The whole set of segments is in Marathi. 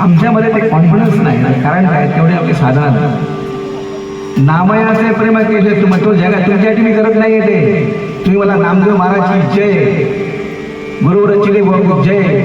आमच्यामध्ये ते कॉन्फिडन्स नाही कारण काय? तेवढे आपले साधना. नामयाचे प्रेम केले तुम्ही तो जगा तुमच्यासाठी मी करत नाही ते. तुम्ही मला नामदेव महाराजची जय. गुरुवरची जय.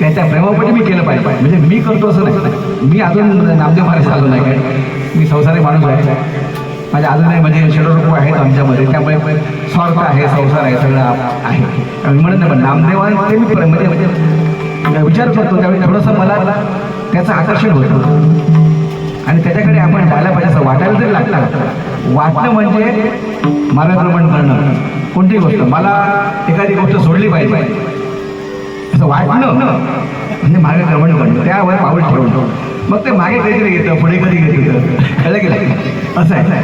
त्याच्या प्रेमापोटी मी केलं पाहिजे. म्हणजे मी करतो असं नाही. मी अजून नामदेव महाराज आलो नाही. काय मी संसारी माणूस आहे. माझ्या अजूनही म्हणजे षडरूप म्हणजे आहेत आमच्यामध्ये. त्यामुळे स्वार्थ आहे संसार आहे सगळं आहे. मी म्हणत नाही पण नामदेवान ते मी म्हणजे म्हणजे विचार करतो त्यावेळी थोडंसं मला त्याचं आकर्षण होतं. आणि त्याच्याकडे आपण जायला पाहिजे असं वाटायला तरी लागतं. वाटणं म्हणजे मार्गक्रमण करणं. कोणतीही गोष्ट. मला एखादी गोष्ट सोडली पाहिजे. असं वाटणं म्हणजे मार्गक्रमण करणं. त्यावर पाऊल ठेवणं. मग ते मागे काहीतरी घेतं पुढे कधी घेतं कळलं गेलं असं आहे.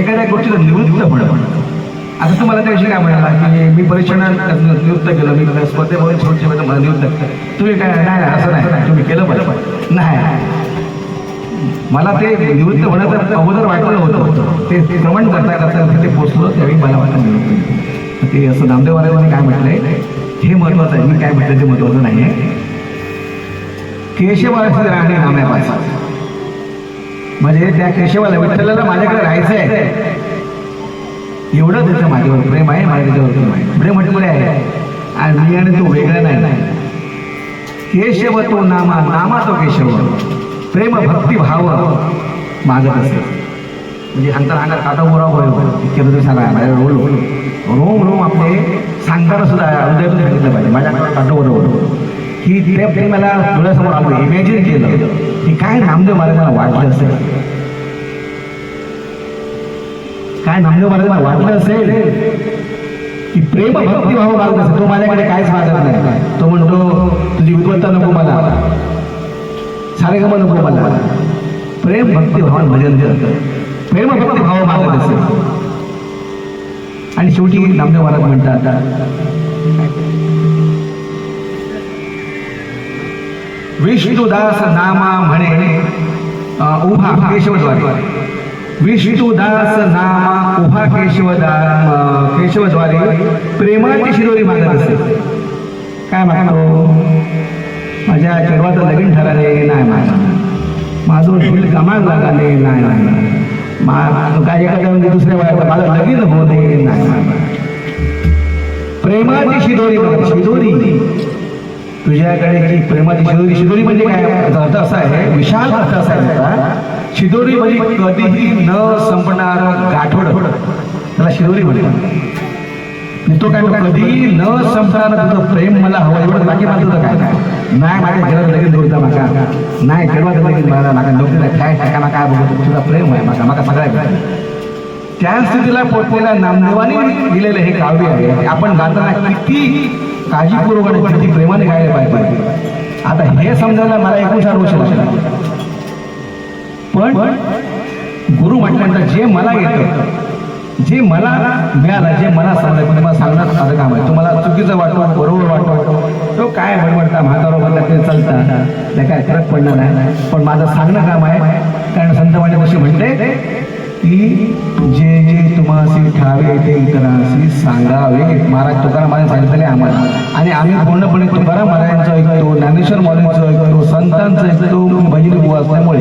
एखाद्या गोष्टीचं निवृत्त होणं. आता तुम्हाला त्याविषयी काय म्हणाला की मी परीक्षणात नियुक्त केलं मी स्पर्धेमध्ये छोटे मला नियुक्त तुम्ही काय नाही असं नाही. तुम्ही केलं पाहिजे. नाही. मला ते निवृत्त होण्याचं अगोदर वाटलं होतं. ते ते करता करता तिथे पोचलो त्यावेळी मला वाटलं निवृत्त ते असं नामदेव काय म्हटलंय? हे महत्वाचं आहे. मी काय म्हटलं ते महत्वाचं नाही आहे केशवासी राहणे नाम्यापासून म्हणजे त्या केशवाला विठ्ठलाला माझ्याकडे राहायचं आहे एवढं त्याचं माझ्यावर प्रेम आहे माझ्या त्याच्यावर प्रेम आहे. प्रेम म्हटलेलं आहे. आणि मी आणि तो वेगळा नाही. केशव तो नामा नामा तो केशव. प्रेम भक्ती भाव माझं असेल म्हणजे अंतर अंगात काटा बोरा होय इतके तुम्ही सांगा माझ्या रोल रोम रोम आपले सांगताना सुद्धा हृदयातून सांगितलं पाहिजे. माझ्याकडे काटा बोरा ही ते मला डोळ्यासमोर आलं इमॅजिन केलं. की काय नामदेव मला वाटलं असेल? काय नामदेव महाराजांना वाटलं असेल? की प्रेम भक्ती भाव मागत असेल. तो माझ्याकडे काहीच मागत नाही. तो म्हणतो तुझी विद्वत्ता नको मला. सारेगम नको मला. प्रेम भक्ती भाव भजन कर प्रेम भक्ती भाव मागत असेल. आणि शेवटी नामदेव महाराज म्हणतात विष्णुदास नामा म्हणे उभा केशवद्वारे. विष्णुदास नामा उभा केशवदा केशवद्वारे प्रेमाची शिरोरी मागत असे. काय म्हणतो? माझ्या चेडवाचं लगीन ठराले नाही माझं माझं फुल कमाल लागले नाही नाही मा काय एखाद्या म्हणजे दुसऱ्या वयात माझं लगीन होते नाही नाही. प्रेमाची शिदोरी शिदोरी तुझ्याकडे की प्रेमाची शिदोरी. शिदोरी म्हणजे काय? अर्थ असा आहे विशाल अर्थ असा आहे शिदोरी म्हणजे कधीही न संपणार गाठोड. त्याला शिदोरी म्हणतो मी तो काय म्हणतो, कधी न संपणार तुझं प्रेम मला हवं एवढं बाकी मला तुझं काय? नाही माझ्या घरात लगेच दोरता माका. नाही केव्हा लगेच मला माका नोकरी काय ठिकाणा काय बघतो तुझा प्रेम आहे माका. माका सगळ्या त्या स्थितीला पोचलेल्या नामदेवाने दिलेलं हे काव्य आहे. आपण गाताना किती काळजीपूर्वक आणि प्रेमाने गायला पाहिजे. आता हे समजायला मला एकोणसाठ वर्ष लागला. पण गुरु म्हटल्यानंतर जे मला येतं जे मला मिळालं जे मला समजायचं म्हणजे तुम्हाला सांगणार माझं काम आहे. तुम्हाला चुकीचं वाटतो बरोबर वाटतो तो काय बडबडता म्हातारो म्हणता ते चालता. त्या काय फरक पडणार नाही. पण माझं सांगणं काम आहे. कारण संतवाणी कशी म्हणते की जे जे तुम्हासी ठावे ते इतरांशी सांगावे महाराज तुकारामाने सांगितले आम्हाला. आणि आम्ही पूर्णपणे तुकाराम महाराजांचं ऐकतो ज्ञानेश्वर महाराजांचं ऐकतो संतांचं ऐकतो मी भजनी बुवा असल्यामुळे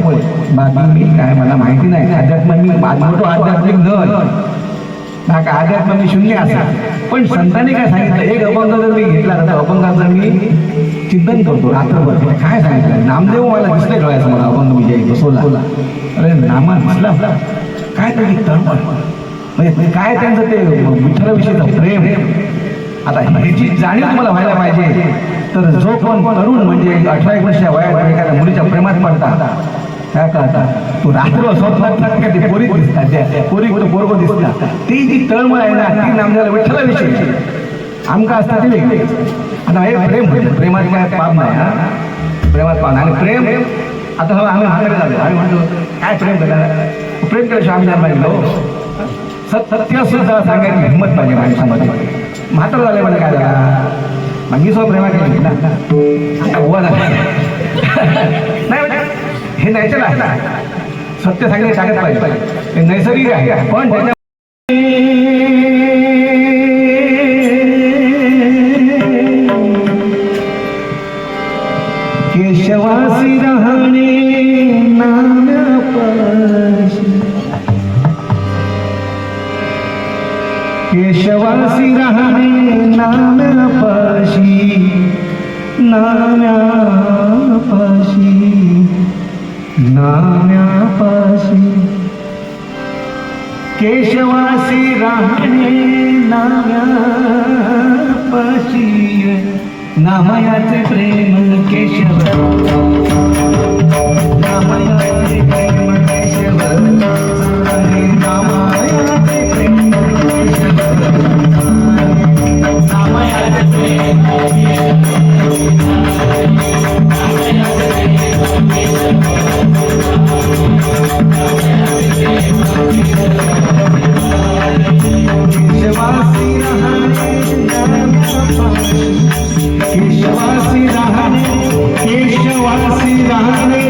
बाकी मी काय मला माहिती नाही. अध्यात्म मी मोठो आध्यात्मिक न नाका आध्यात्म मी शून्य असा. पण संतांनी काय सांगितलं? एक अभंग जर मी घेतला तर अभंगाचं मी चिंतन करतो रात्रभर. काय सांगितलं? नामदेव मला दिसले डोळ्यासमोर अभंग विजय बसवला. अरे नामा दिसला. काय तरी तळमळ. म्हणजे, म्हणजे काय त्यांचं ते विठ्ठलाविषयीचं प्रेम? आता ह्याची जाणीव तुम्हाला व्हायला पाहिजे तर जो कोण तरुण म्हणजे अठरा एक वर्षाच्या वयात म्हणजे एखाद्या मुलीच्या प्रेमात पडता काय कळता? तो रात्र स्वप्नात का ते पोरी दिसतात त्या पोरी तो पोरगो दिसतात ती जी तळमळ आहे ना ती नामदेवाला विठ्ठलाविषयी. आमका असतात ती वेगळी. आता हे प्रेम म्हणजे प्रेमात काय पाप नाही हा? प्रेमात पाप आणि प्रेम आता आम्ही म्हातारे झालो. आम्ही म्हणतो काय प्रेम केलं? प्रेम केल्याशिवाय आम्ही जाणार सत्य सुद्धा सांगायची हिंमत पाहिजे माणसामध्ये मात्र झाले मला काय झाला? मग मी प्रेमा केली ना. नाही म्हणजे हे नॅचरल आहे ना सत्य सांगितलं सांगत पाहिजे. नैसर्गिक आहे. पण त्याच्या केशवासी राहणे नाम केशवासी राहणे नाम्यापाशी नाम्यापाशी नाम्यापाशी केशवासी राहणे नाम्यापाशी नामयाचे प्रेम केशव. नामयाचे प्रेम केशव. नामा Amen.